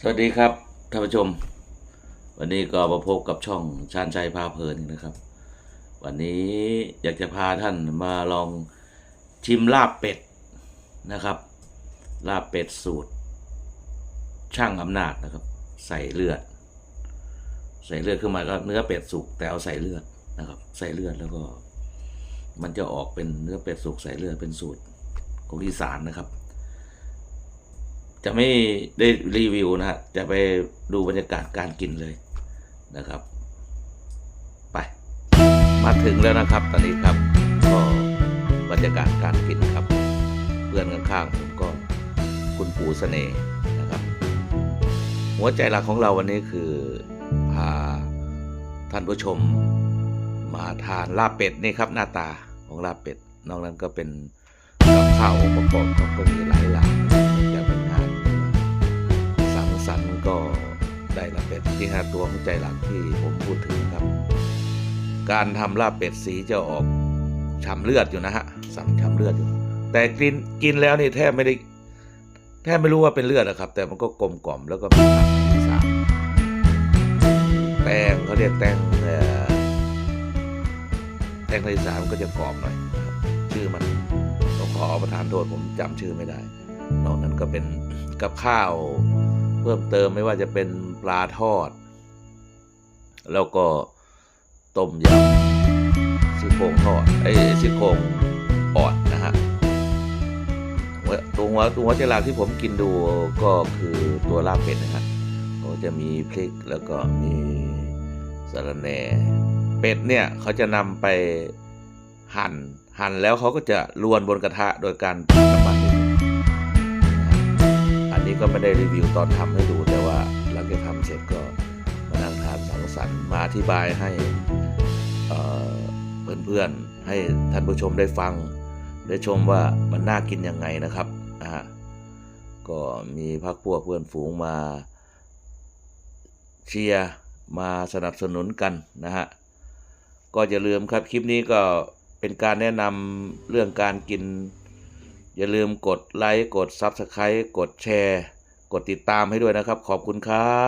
สวัสดีครับท่านผู้ชม วันนี้ก็มาพบกับช่องชาญชัยพาเพลินนะครับ วันนี้อยากจะพาท่านมาลองชิมลาบเป็ดนะครับ ลาบเป็ดสูตร ช่างอำนาจนะครับ ใส่เลือด ใส่เลือดขึ้นมาก็เนื้อเป็ดสุกแต่เอาใส่เลือดนะครับ ใส่เลือดแล้วก็ มันจะออกเป็นเนื้อเป็ดสุกใส่เลือดเป็นสูตรของอีสานนะครับ จะไม่ได้รีวิวนะฮะ จะไปดูบรรยากาศการกินเลยนะครับ ไป มาถึงแล้วนะครับ ตอนนี้ครับ ก็บรรยากาศการกินครับ เพื่อนข้างๆผมก็คุณปู่เสน่ห์นะครับ หัวใจหลักของเราวันนี้คือพาท่านผู้ชมมาทานลาบเป็ดนี่ครับหน้าตาของลาบเป็ด นอกนั้นก็เป็นกับข้าวองค์ประกอบของก็มีหลาย ก็ได้ลาบเป็ดที่ห้าตัวหัวใจหลักที่ผมพูดถึงครับ การทำลาบเป็ดสีจะออกช้ำเลือดอยู่นะฮะสัมช้ำเลือดอยู่ แต่กินกินแล้วนี่แทบไม่ได้ แทบไม่รู้ว่าเป็นเลือดนะครับ แต่มันก็กลมกล่อมแล้วก็มีผักมีสารแตงเขาเรียกแตงแตงในอีสามก็จะกรอบหน่อยครับ ชื่อมันต้องขอประทานโทษผมจำชื่อไม่ได้ นอกนั้นก็เป็นกับข้าว พิ่มเติมไม่ว่าจะเป็นปลาทอด แล้วก็ต้มยำซี่โครงทอดไอ้ซี่โครงอ่อนนะฮะตัวหัวตัวหัวเจลาที่ผมกินดูก็คือตัวลาบเป็ดนะครับเขาจะมีพริกแล้วก็มีสะระแหน่เป็ดเนี่ยเขาจะนำไปหั่นหั่นแล้วเขาก็จะลวนบนกระทะโดยการผัดน้ำมันนิ นี้ก็ไม่ได้รีวิวตอนทำให้ดูแต่ว่าหลังจากทำเสร็จก็มานั่งทานสังสรรค์มาอธิบายให้เเพื่อนๆให้ท่านผู้ชมได้ฟัง ได้ชมว่ามันน่ากินยังไงนะครับอ่าก็มีพักพวกเพื่อนฝูงมาเชียร์มาสนับสนุนกันนะฮะก็อย่าลืมครับคลิปนี้ก็เป็นการแนะนำเรื่องการกิน อย่าลืมกดไลค์ กด Subscribe กดแชร์ กดติดตามให้ด้วยนะครับ ขอบคุณครับ